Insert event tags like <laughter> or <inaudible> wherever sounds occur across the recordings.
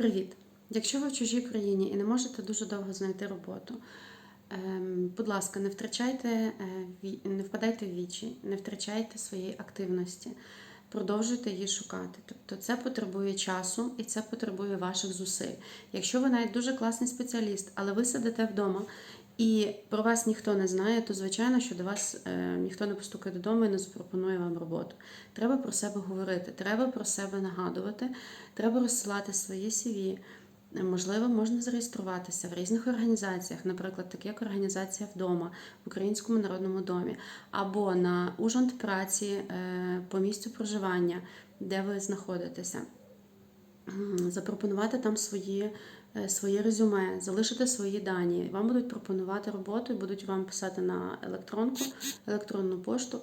Привіт! Якщо ви в чужій країні і не можете дуже довго знайти роботу, ем, будь ласка, не втрачайте, е, не впадайте в вічі, не втрачайте своєї активності, продовжуйте її шукати. Тобто це потребує часу і це потребує ваших зусиль. Якщо ви навіть дуже класний спеціаліст, але ви сидите вдома і про вас ніхто не знає, то звичайно, що до вас е, ніхто не постукає додому і не запропонує вам роботу. Треба про себе говорити, треба про себе нагадувати, треба розсилати свої CV. Можливо, можна зареєструватися в різних організаціях, наприклад, так як організація вдома в Українському народному домі, або на ужонт праці е, по місцю проживання, де ви знаходитеся. <clears throat> Запропонувати там свої, е, своє резюме, залишити свої дані. Вам будуть пропонувати роботу будуть вам писати на електронку, електронну пошту,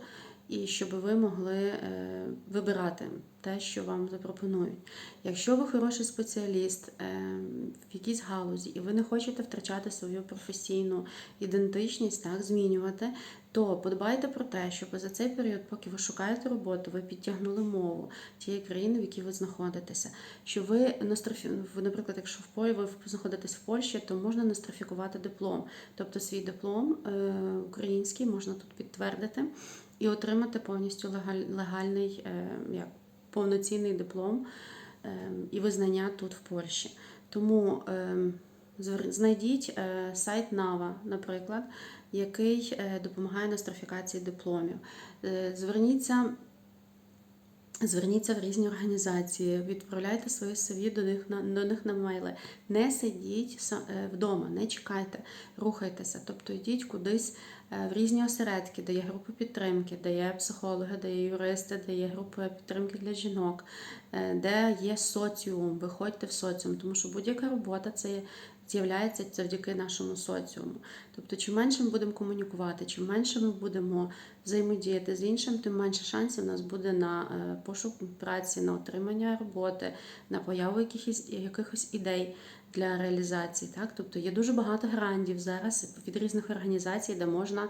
і щоб ви могли е, вибирати те, що вам запропонують. Якщо ви хороший спеціаліст е, в якійсь галузі, і ви не хочете втрачати свою професійну ідентичність, так, змінювати, то подбайте про те, щоб за цей період, поки ви шукаєте роботу, ви підтягнули мову тієї країни, в якій ви знаходитеся. Що ви нострофі... ви, наприклад, якщо в Полі ви знаходитесь в Польщі, то можна нострифікувати диплом. Тобто свій диплом е, український можна тут підтвердити і отримати повністю легаль... легальний е, як, повноцінний диплом е, і визнання тут в Польщі. Тому е, знайдіть сайт Нава, наприклад, який допомагає нострифікації дипломів. Е, Зверніться. Зверніться в різні організації, відправляйте свої CV до них на до них на мейли. Не сидіть вдома, не чекайте, рухайтеся. Тобто йдіть кудись в різні осередки, де є групи підтримки, де є психологи, де є юристи, де є групи підтримки для жінок, е, де є соціум. Виходьте в соціум, тому що будь-яка робота це є- з'являється завдяки нашому соціуму. Тобто, чим менше ми будемо комунікувати, чим менше ми будемо взаємодіяти з іншим, тим менше шансів у нас буде на е, пошук праці, на отримання роботи, на появу якихось, якихось ідей для реалізації. Так? Тобто є дуже багато грантів зараз від різних організацій, де можна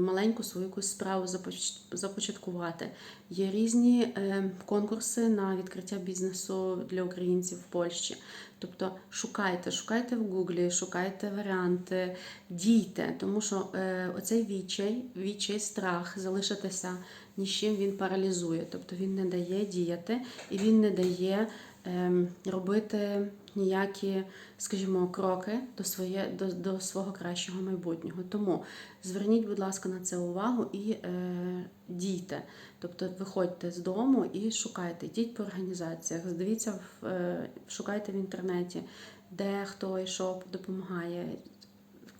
маленьку свою якусь справу започ- започаткувати. Є різні е, конкурси на відкриття бізнесу для українців в Польщі. Тобто шукайте, шукайте в Гуглі, шукайте варіанти, дійте, тому що е, оцей відчай, відчай, страх залишитися ні з чим він паралізує. Тобто він не дає діяти і він не дає ем, робити ніякі, скажімо, кроки до, своє, до, до свого кращого майбутнього. Тому зверніть, будь ласка, на це увагу і е, дійте. Тобто виходьте з дому і шукайте, йдіть по організаціях, дивіться, в, е, шукайте в інтернеті, де хто і що допомагає.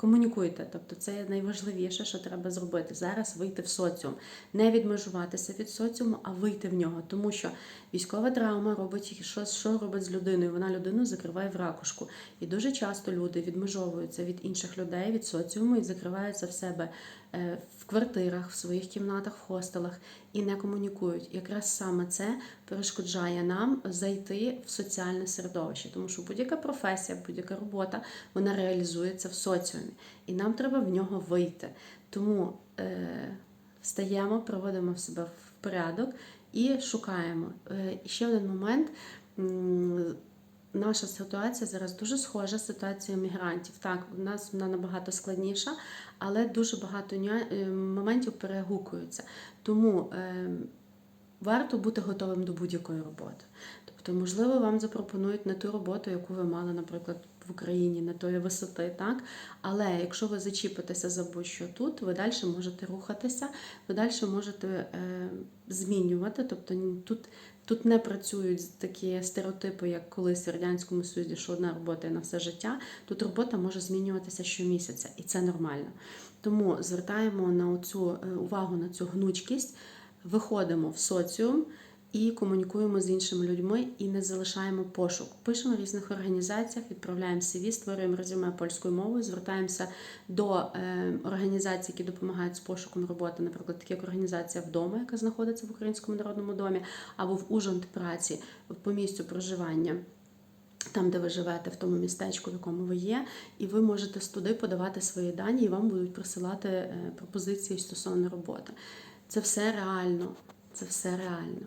Комунікуйте, тобто це найважливіше, що треба зробити зараз вийти в соціум, не відмежуватися від соціуму, а вийти в нього. Тому що військова травма робить що, що робить з людиною? Вона людину закриває в ракушку. І дуже часто люди відмежовуються від інших людей, від соціуму і закриваються в себе в квартирах, в своїх кімнатах, в хостелах і не комунікують. Якраз саме це перешкоджає нам зайти в соціальне середовище, тому що будь-яка професія, будь-яка робота вона реалізується в соціумі, і нам треба в нього вийти. Тому е, встаємо, проводимо себе в порядок і шукаємо. Е, ще один момент. Наша ситуація зараз дуже схожа з ситуацією мігрантів. Так, у нас вона набагато складніша, але дуже багато е, моментів перегукуються. Тому е, варто бути готовим до будь-якої роботи. Тобто, можливо, вам запропонують не ту роботу, яку ви мали, наприклад, в Україні, не тої висоти, так? Але якщо ви зачіпитеся за будь-що тут, ви далі можете рухатися, ви далі можете е, змінювати. Тобто тут, тут не працюють такі стереотипи, як колись в Радянському Союзі, що одна робота є на все життя. Тут робота може змінюватися щомісяця, і це нормально. Тому звертаємо на цю увагу на цю гнучкість, виходимо в соціум і комунікуємо з іншими людьми і не залишаємо пошук. Пишемо в різних організаціях, відправляємо CV, створюємо резюме польською мовою, звертаємося до е, організацій, які допомагають з пошуком роботи, наприклад, такі як організація вдома, яка знаходиться в Українському народному домі, або в ужонт праці по місцю проживання. Там, де ви живете, в тому містечку, в якому ви є, і ви можете туди подавати свої дані, і вам будуть присилати е, пропозиції стосовно роботи. Це все реально. Це все реально.